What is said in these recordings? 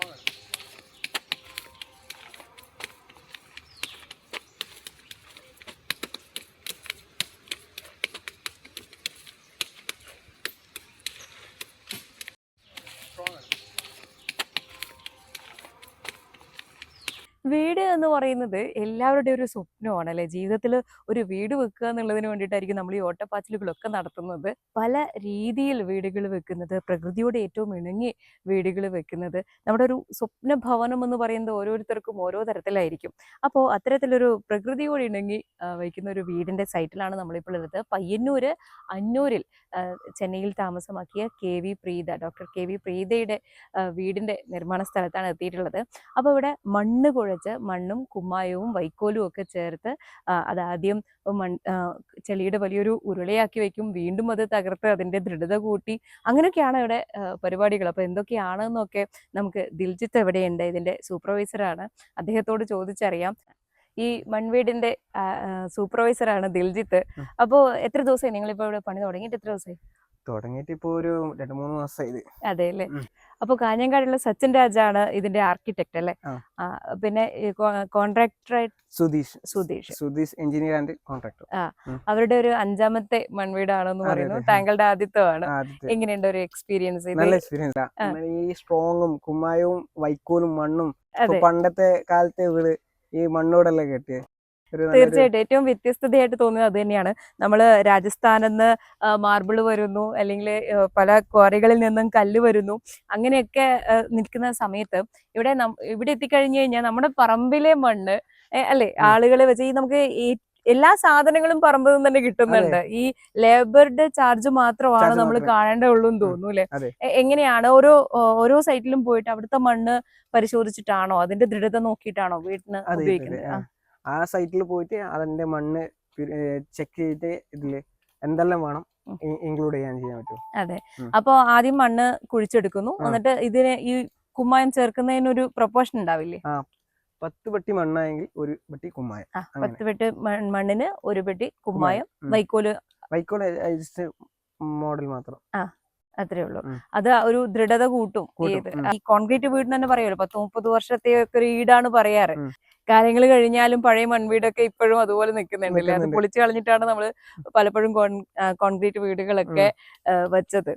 Fun. വീട് എന്ന് പറയുന്നത് എല്ലാവരുടെയും ഒരു സ്വപ്നമാണ് അല്ലെ? ജീവിതത്തിൽ ഒരു വീട് വെക്കുക എന്നുള്ളതിന് വേണ്ടിയിട്ടായിരിക്കും നമ്മൾ ഈ ഓട്ടപ്പാച്ചിലുകളൊക്കെ നടത്തുന്നത്. പല രീതിയിൽ വീടുകൾ വെക്കുന്നത് പ്രകൃതിയോട് ഏറ്റവും ഇണങ്ങി വീടുകൾ വെക്കുന്നത് നമ്മുടെ ഒരു സ്വപ്ന ഭവനം എന്ന് പറയുന്നത് ഓരോരുത്തർക്കും ഓരോ തരത്തിലായിരിക്കും. അപ്പോൾ അത്തരത്തിലൊരു പ്രകൃതിയോട് ഇണങ്ങി വയ്ക്കുന്ന ഒരു വീടിന്റെ സൈറ്റിലാണ് നമ്മളിപ്പോൾ ഉള്ളത്. പയ്യന്നൂര് അന്നൂരിൽ ചെന്നൈയിൽ താമസമാക്കിയ K V Preetha doctor K V പ്രീതയുടെ വീടിന്റെ നിർമ്മാണ സ്ഥലത്താണ് എത്തിയിട്ടുള്ളത്. അപ്പോൾ ഇവിടെ മണ്ണ് കുഴച്ച് മണ്ണും കുമ്മായവും വൈക്കോലും ഒക്കെ ചേർത്ത് അതാദ്യം മൺ ചെളിയുടെ വലിയൊരു ഉരുളയാക്കി വെക്കും. വീണ്ടും അത് തകർത്ത് അതിന്റെ ദൃഢത കൂട്ടി. അങ്ങനെയൊക്കെയാണ് ഇവിടെ പരിപാടികൾ. അപ്പോൾ എന്തൊക്കെയാണെന്നൊക്കെ നമുക്ക് ദിൽജിത്ത് എവിടെയുണ്ട്? ഇതിന്റെ സൂപ്പർവൈസറാണ്. അദ്ദേഹത്തോട് ചോദിച്ചറിയാം. ഈ മൺവീടിന്റെ സൂപ്പർവൈസറാണ് ദിൽജിത്ത്. അപ്പോൾ എത്ര ദിവസമായി? നിങ്ങളിപ്പോൾ ഇവിടെ പണി തുടങ്ങിയിട്ട് എത്ര ദിവസമായി? തുടങ്ങിയിട്ട് ഇപ്പൊ ഒരു രണ്ട് മൂന്ന് മാസമായി അതെ അല്ലേ. അപ്പൊ കാഞ്ഞങ്കാടുള്ള സച്ചിൻ രാജാണ് ഇതിന്റെ ആർക്കിടെക്ട് അല്ലേ? പിന്നെ contractor Sudheesh. Sudheesh. Sudheesh engineer and contractor അവരുടെ ഒരു അഞ്ചാമത്തെ മൺവീടാണെന്ന് പറയുന്നു. താങ്കളുടെ ആദ്യത്വമാണ് എങ്ങനെയുണ്ട് ഒരു എക്സ്പീരിയൻസ് നല്ല എക്സ്പീരിയൻസ്. ഈ സ്ട്രോങ്ങും കുമ്മായവും വൈക്കോലും മണ്ണും പണ്ടത്തെ കാലത്തെ വീട് ഈ മണ്ണോടല്ലേ കെട്ടിയത് തീർച്ചയായിട്ടും. ഏറ്റവും വ്യത്യസ്തതയായിട്ട് തോന്നുന്നത് അത് തന്നെയാണ്. നമ്മൾ രാജസ്ഥാനിൽ നിന്ന് മാർബിൾ വരുന്നു അല്ലെങ്കിൽ പല ക്വാറികളിൽ നിന്നും കല്ല് വരുന്നു. അങ്ങനെയൊക്കെ നിൽക്കുന്ന സമയത്ത് ഇവിടെ ഇവിടെ എത്തിക്കഴിഞ്ഞു കഴിഞ്ഞാൽ നമ്മുടെ പറമ്പിലെ മണ്ണ് അല്ലെ? ആളുകളെ വെച്ച് ഈ നമുക്ക് എല്ലാ സാധനങ്ങളും പറമ്പിൽ നിന്ന് തന്നെ കിട്ടുന്നുണ്ട്. ഈ ലേബറുടെ ചാർജ് മാത്രമാണ് നമ്മൾ കാണേണ്ട കാണേണ്ടുള്ളൂ എന്ന് തോന്നുന്നു അല്ലെ? എങ്ങനെയാണ് ഓരോ ഓരോ സൈറ്റിലും പോയിട്ട് അവിടുത്തെ മണ്ണ് പരിശോധിച്ചിട്ടാണോ? അതിന്റെ ദൃഢത നോക്കിയിട്ടാണോ വീട്ടിന് ഉപയോഗിക്കുന്നത്? ആ. ആ, ആ സൈറ്റിൽ പോയിട്ട് അതിന്റെ മണ്ണ് ചെക്ക് ചെയ്തിട്ട് ഇതിൽ എന്തെല്ലാം വേണം ഇൻക്ലൂഡ് ചെയ്യാൻ ചെയ്യാൻ പറ്റും അതെ. അപ്പോൾ അപ്പൊ ആദ്യം മണ്ണ് കുഴിച്ചെടുക്കുന്നു. എന്നിട്ട് ഇതിന് ഈ കുമ്മായം ചേർക്കുന്നതിന് ഒരു പ്രൊപ്പോർഷൻ ഉണ്ടാവില്ലേ പത്ത് പെട്ടി മണ്ണായെങ്കിൽ ഒരു പെട്ടി കുമ്മായം. ആ. പത്ത് പെട്ടി മണ്ണിന് ഒരു പെട്ടി കുമ്മായം. വൈക്കോൽ വൈക്കോൽ മോഡൽ മാത്രം. അത്രേ ഉള്ളൂ. അത് ഒരു ദൃഢത കൂട്ടും ഈ കോൺക്രീറ്റ് വീട് തന്നെ പറയുമല്ലോ പത്ത് മുപ്പത് വർഷത്തെ ഒക്കെ ഒരു ഈടാണ് പറയാറ്. കാര്യങ്ങൾ കഴിഞ്ഞാലും പഴയ മൺവീടൊക്കെ ഇപ്പോഴും അതുപോലെ നിൽക്കുന്നുണ്ടല്ലേ അത് പൊളിച്ചു കളഞ്ഞിട്ടാണ് നമ്മൾ പലപ്പോഴും കോൺക്രീറ്റ് വീടുകളൊക്കെ വെച്ചത്.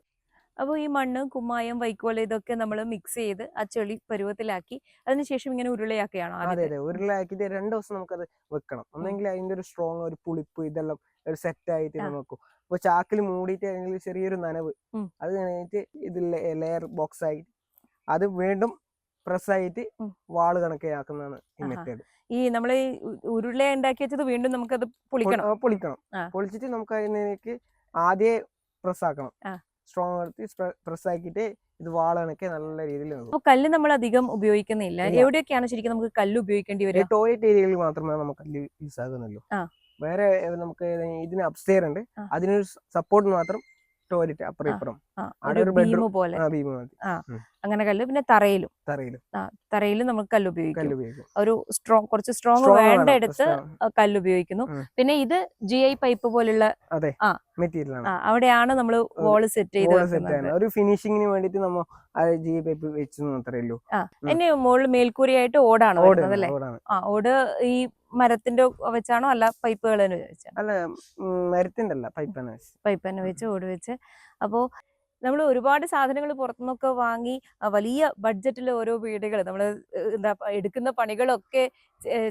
അപ്പോൾ ഈ മണ്ണ് കുമ്മായം വൈക്കോല ഇതൊക്കെ നമ്മൾ മിക്സ് ചെയ്ത് ആ ചെളി പരുവത്തിലാക്കി അതിനുശേഷം ഇങ്ങനെ ഉരുളയാക്കുകയാണോ അതെ? അതെ ഉരുളയാക്കിയിട്ട് രണ്ട് ദിവസം നമുക്കത് വെക്കണം. ഒന്നെങ്കിൽ അതിന്റെ ഒരു സ്ട്രോങ് ഒരു പുളിപ്പ് ഇതെല്ലാം ഒരു സെറ്റ് ആയിട്ട്. നമുക്ക് ഇപ്പൊ ചാക്കിൽ മൂടിയിട്ട് അല്ലെങ്കിൽ ചെറിയൊരു നനവ്. അത് കഴിഞ്ഞിട്ട് ഇതിൽ ലെയർ ബോക്സ് ആയിട്ട് അത് വീണ്ടും പ്രസ് ആയിട്ട്. വാൾ കണക്കാക്കുന്നതാണ് ഈ മെത്തേഡ് ഈ നമ്മൾ ഈ ഉരുള ഉണ്ടാക്കി വെച്ചത് വീണ്ടും നമുക്ക് അത് പൊളിക്കണം. പൊളിക്കണം. പൊളിച്ചിട്ട് നമുക്ക് അതിനേക്ക് ആദ്യം പ്രസ് ആക്കണം. സ്ട്രോങ് എടുത്ത് പ്രസ് ആക്കിയിട്ട് ഇത് വാൾ കണക്കെ നല്ല രീതിയിൽ കല്ല് നമ്മൾ അധികം ഉപയോഗിക്കുന്നില്ല എവിടെയൊക്കെയാണ് ശരിക്കും നമുക്ക് കല്ല് ഉപയോഗിക്കേണ്ടി വരിക? ടോയ്ലറ്റ് ഏരിയകളിൽ മാത്രമേ നമുക്ക് കല്ല് യൂസ് ആകുന്നുള്ളൂ. വേറെ നമുക്ക് ഇതിന് അപ്സ്റ്റെയർ ഉണ്ട്. അതിനൊരു സപ്പോർട്ട് മാത്രം ടോയ്ലറ്റ് അപ്പുറം. ഇപ്പുറം. പോലെ. അങ്ങനെ കല്ല് പിന്നെ തറയിലും. തറയിലും. ആ തറയിലും നമ്മൾ കല്ല് ഉപയോഗിക്കും. ഒരു സ്ട്രോങ് കുറച്ച് സ്ട്രോങ് വേണ്ട എടുത്ത്. കല്ല് ഉപയോഗിക്കുന്നു. പിന്നെ ഇത് ജി ഐ പൈപ്പ് പോലുള്ള. മെറ്റീരിയൽ ആണ് അവിടെയാണ് നമ്മൾ വോൾ സെറ്റ് ചെയ്ത് ഒരു ഫിനിഷിങ്ങിന് വേണ്ടിട്ട് നമ്മൾ ജി പൈപ്പ് വെച്ചു മാത്രമേ ഉള്ളൂ. എന്നെ മുകളിൽ മേൽക്കൂരയായിട്ട് ഓടാണ് ഓടുന്നത് അല്ലേ? ഓട് ഈ മരത്തിന്റെ വെച്ചാണോ അല്ല പൈപ്പുകൾ തന്നെ വെച്ചാണോ അല്ല മരത്തിന്റെ അല്ല പൈപ്പ് തന്നെ വെച്ച്. പൈപ്പ് തന്നെ വെച്ച് ഓട് വെച്ച്. അപ്പോൾ നമ്മൾ ഒരുപാട് സാധനങ്ങൾ പുറത്തുനിന്നൊക്കെ വാങ്ങി വലിയ ബഡ്ജറ്റിൽ ഓരോ വീടുകൾ നമ്മൾ എന്താ എടുക്കുന്ന പണികളൊക്കെ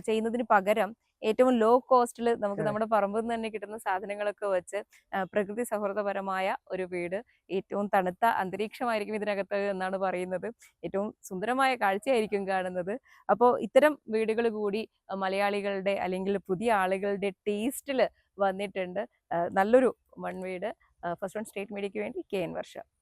ചെയ്യുന്നതിന് പകരം ഏറ്റവും ലോ കോസ്റ്റിൽ നമുക്ക് നമ്മുടെ പറമ്പിൽ നിന്ന് തന്നെ കിട്ടുന്ന സാധനങ്ങളൊക്കെ വെച്ച് പ്രകൃതി സൗഹൃദപരമായ ഒരു വീട് ഏറ്റവും തണുത്ത അന്തരീക്ഷമായിരിക്കും ഇതിനകത്ത് എന്നാണ് പറയുന്നത്. ഏറ്റവും സുന്ദരമായ കാഴ്ചയായിരിക്കും കാണുന്നത്. അപ്പോൾ ഇത്തരം വീടുകൾ കൂടി മലയാളികളുടെ അല്ലെങ്കിൽ പുതിയ ആളുകളുടെ ടേസ്റ്റിൽ വന്നിട്ടുണ്ട്. നല്ലൊരു മൺവീട് ഫസ്റ്റ് വൺ സ്റ്റേറ്റ് മീഡിയയ്ക്ക് വേണ്ടി കെ എൻ വർഷ.